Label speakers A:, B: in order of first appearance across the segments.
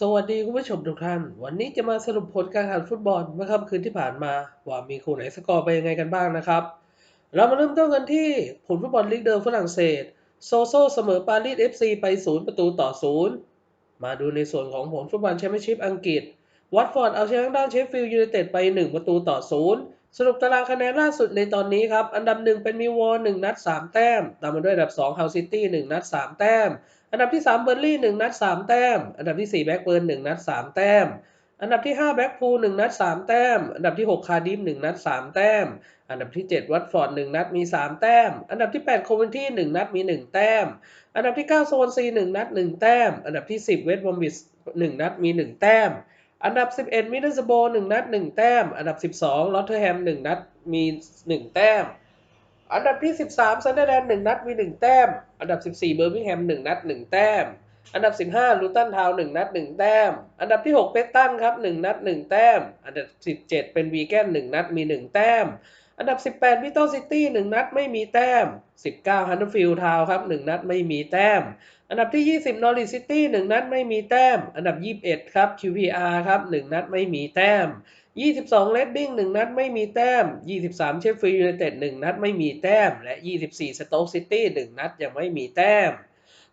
A: สวัสดีคุณผู้ชมทุกท่าน วันนี้จะมาสรุปผลการแข่งฟุตบอลเมื่อค่ำคืนที่ผ่านมา ว่ามีคู่ไหนสกอร์ไปยังไงกันบ้างนะครับ เรามาเริ่มต้นกันที่ผลฟุตบอลลีกเดิมฝรั่งเศส โซโซเสมอปารีส FC ไป 0 ประตูต่อ 0 มาดูในส่วนของผลฟุตบอลแชมเปี้ยนชิพอังกฤษ วัตฟอร์ดเอาชนะด้านเชฟฟิลด์ยูไนเต็ดไป 1 ประตูต่อ 0 สรุปตารางคะแนนล่าสุดในตอนนี้ครับ อันดับ 1 เป็นมิวอล1นัด 3 แต้ม ตามมาด้วยอันดับ2เฮาซิตี้1นัด 3 แต้ม อันดับที่ 3 เบอร์ลี่1นัด 3 แต้ม อันดับที่ 4 แบ็กเบิร์น1นัด 3 แต้ม อันดับที่ 5 แบ็กพูล1นัด 3 แต้ม อันดับที่ 6 คาร์ดิฟ1นัด 3 แต้ม อันดับที่ 7 วัตฟอร์ด1นัดมี 3 แต้ม อันดับที่ 8 โคเวนที่1นัดมี 1 แต้ม อันดับที่ 9 โซนซี1นัด 1 แต้ม อันดับที่ 10 เวสต์บอมบิช1นัดมี 1 แต้ม อันดับ 11 มิดเดิลสโบ1นัด1แต้ม อันดับ 12ลอตเทอร์แฮม1นัดมี1แต้ม อันดับที่ 13ซันเดอร์แลนด์1นัดมี1แต้ม อันดับ 14เบอร์มิงแฮม1นัด1แต้ม อันดับ 15ลูตันทาวน์1นัด1แต้ม อันดับที่6เพสตันครับ1นัด1แต้ม อันดับ 17 เป็นวีแกน1นัดมี1แต้ม อันดับ 18บิทเทิลซิตี้1นัดไม่มีแต้ม 19ฮันเดอร์ฟิลด์ทาวครับ 1 นัดไม่มีแต้ม อันดับที่ 20นอริซิตี้1นัดไม่มีแต้ม อันดับ 21 ครับ QPR ครับ 1 นัดไม่มีแต้ม 22เลดดิ้ง1นัดไม่มีแต้ม 23เชฟฟิลด์ยูไนเต็ด1นัดไม่มีแต้ม และ 24สโต๊กซิตี้1นัดยังไม่มีแต้ม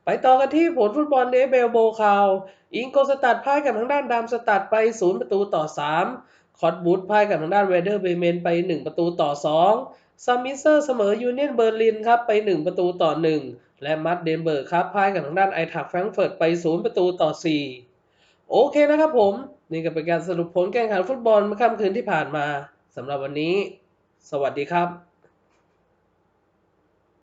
A: ไปต่อกันที่ผลฟุตบอลเดเบลโบคาว อิงโกสตัดพ่ายกับทางด้านดามสตัดไป 0 ประตูต่อ 3 คอตบูธพ่ายกับทางด้านเวเดอร์เบเมนไป 1 ประตูต่อ2ซัมมิเซอร์เสมอยูเนียนเบอร์ลินครับไป 1 ประตูต่อ 1 และมัดเดนเบิร์กครับพ่ายกับทางด้านไอทักแฟรงเฟิร์ตไป 0 ประตูต่อ 4 โอเคนะครับผม นี่ก็เป็นการสรุปผลการแข่งขันฟุตบอลเมื่อค่ำคืนที่ผ่านมาสำหรับวันนี้ สวัสดีครับ